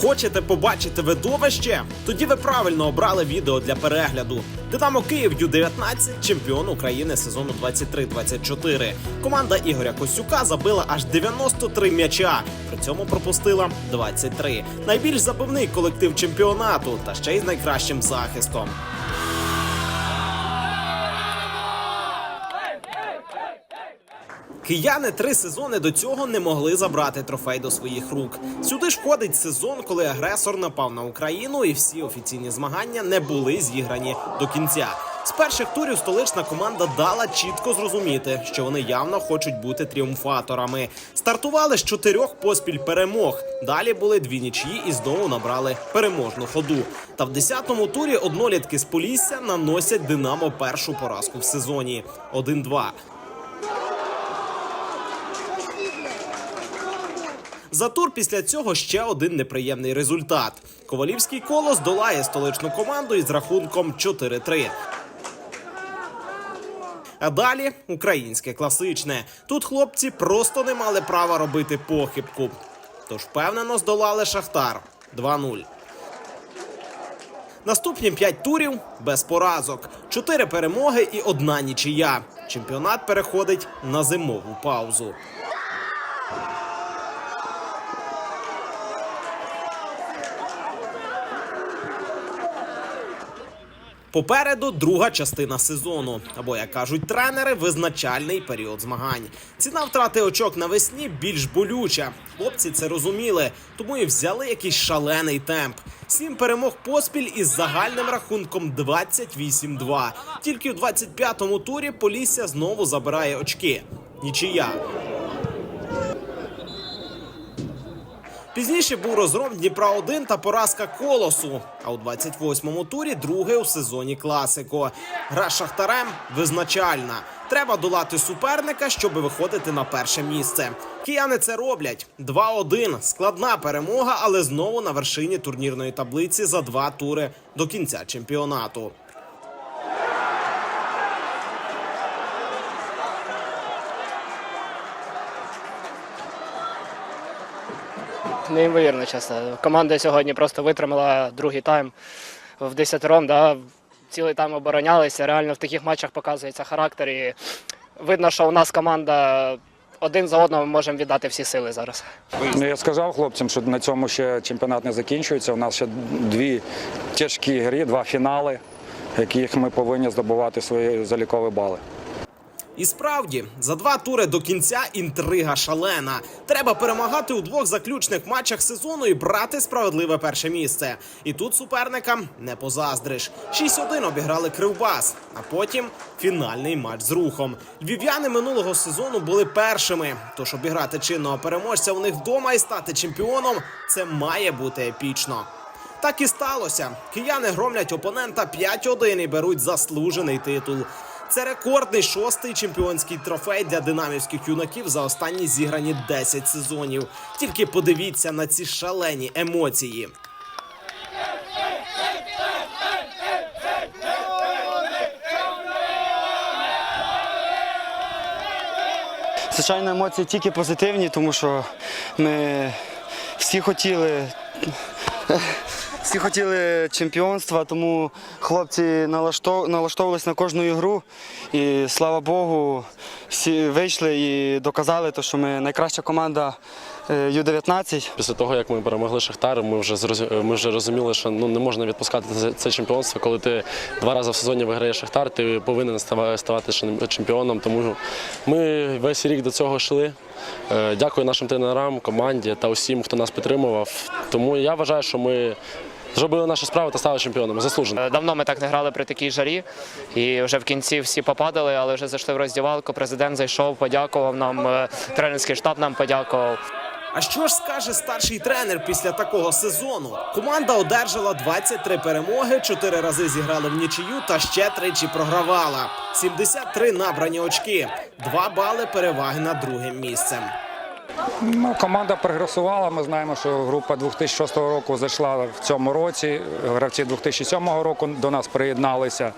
Хочете побачити видовище? Тоді ви правильно обрали відео для перегляду. Динамо Київ Ю-19 чемпіон України сезону 23-24. Команда Ігоря Косюка забила аж 93 м'яча. При цьому пропустила 23. Найбільш забивний колектив чемпіонату та ще й з найкращим захистом. Кияни три сезони до цього не могли забрати трофей до своїх рук. Сюди ж входить сезон, коли агресор напав на Україну, і всі офіційні змагання не були зіграні до кінця. З перших турів столична команда дала чітко зрозуміти, що вони явно хочуть бути тріумфаторами. Стартували з чотирьох поспіль перемог. Далі були дві нічиї і знову набрали переможну ходу. Та в десятому турі однолітки з Полісся наносять Динамо першу поразку в сезоні 1-2. За тур після цього ще один неприємний результат. Ковалівський колос долає столичну команду із рахунком 4-3. А далі українське класичне. Тут хлопці просто не мали права робити похибку. Тож впевнено здолали Шахтар 2-0. Наступні п'ять турів без поразок, чотири перемоги і одна нічия. Чемпіонат переходить на зимову паузу. Попереду друга частина сезону, або як кажуть тренери, визначальний період змагань. Ціна втрати очок навесні більш болюча. Хлопці це розуміли, тому і взяли якийсь шалений темп. Сім перемог поспіль із загальним рахунком 28-2. Тільки в 25-му турі Полісся знову забирає очки. Нічия. Пізніше був розгром Дніпра 1 та поразка колосу. А у 28-му турі друге у сезоні класико. Гра шахтарем визначальна. Треба долати суперника, щоб виходити на перше місце. Кияни це роблять. 2-1. Складна перемога, але знову на вершині турнірної таблиці за два тури до кінця чемпіонату. Неймовірно, чесно. Команда сьогодні просто витримала другий тайм в десятером. Да. Цілий тайм оборонялися. Реально в таких матчах показується характер. І видно, що у нас команда один за одного ми можемо віддати всі сили зараз. Ну, я сказав хлопцям, що на цьому ще чемпіонат не закінчується. У нас ще дві тяжкі гри, два фінали, яких ми повинні здобувати свої залікові бали. І справді, за два тури до кінця інтрига шалена. Треба перемагати у двох заключних матчах сезону і брати справедливе перше місце. І тут суперникам не позаздриш. 6-1 обіграли Кривбас, а потім фінальний матч з рухом. Львів'яни минулого сезону були першими. Тож обіграти чинного переможця у них вдома і стати чемпіоном це має бути епічно. Так і сталося. Кияни громлять опонента 5-1 і беруть заслужений титул. Це рекордний шостий чемпіонський трофей для динамівських юнаків за останні зіграні 10 сезонів. Тільки подивіться на ці шалені емоції. Звичайно, емоції тільки позитивні, тому що ми всі хотіли. Всі хотіли чемпіонства, тому хлопці налаштов- налаштовувалися на кожну ігру. І слава Богу, всі вийшли і доказали, що ми найкраща команда Ю-19. Після того, як ми перемогли Шахтар, ми вже зроз- ми вже розуміли, що ну не можна відпускати це, це чемпіонство. Коли ти два рази в сезоні виграєш Шахтар, ти повинен ставати чем- чемпіоном. Тому ми весь рік до цього йшли. Е, Дякую нашим тренерам, команді та усім, хто нас підтримував. Тому я вважаю, що ми зробили нашу справу та стали чемпіонами. Заслужено. Е, Давно ми так не грали при такій жарі, і вже в кінці всі попадали, але вже зайшли в роздівалку. Президент зайшов, подякував нам, е, тренерський штаб нам подякував. А що ж скаже старший тренер після такого сезону? Команда одержала 23 перемоги, 4 рази зіграли в нічию та ще тричі програвала. 73 набрані очки, 2 бали переваги над другим місцем. Ну, команда прогресувала. Ми знаємо, що група 2006 року зайшла в цьому році. Гравці 2007 року до нас приєдналися.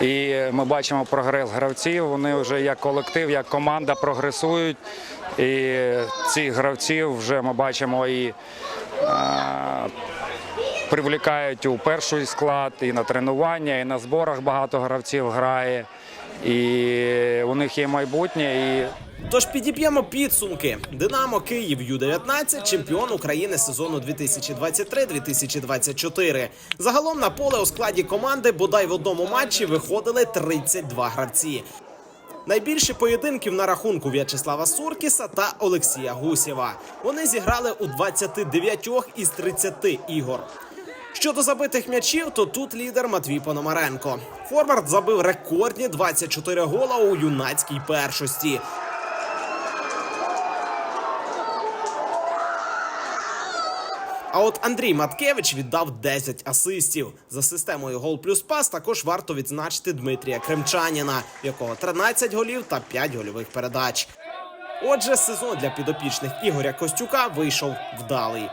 І ми бачимо прогрес гравців. Вони вже як колектив, як команда прогресують. І цих гравців вже ми бачимо і е, привлікають у перший склад і на тренування, і на зборах багато гравців грає. І у них є майбутнє. І Тож підіб'ємо підсумки. Динамо Київ Ю-19 чемпіон України сезону 2023-2024. Загалом на поле у складі команди бодай в одному матчі виходили 32 гравці. Найбільше поєдинків на рахунку В'ячеслава Суркіса та Олексія Гусєва. Вони зіграли у 29 із 30 ігор. Щодо забитих м'ячів, то тут лідер Матвій Пономаренко. Форвард забив рекордні 24 гола у юнацькій першості. А от Андрій Маткевич віддав 10 асистів. За системою гол плюс пас також варто відзначити Дмитрія Кремчаніна, в якого 13 голів та 5 гольових передач. Отже, сезон для підопічних Ігоря Костюка вийшов вдалий.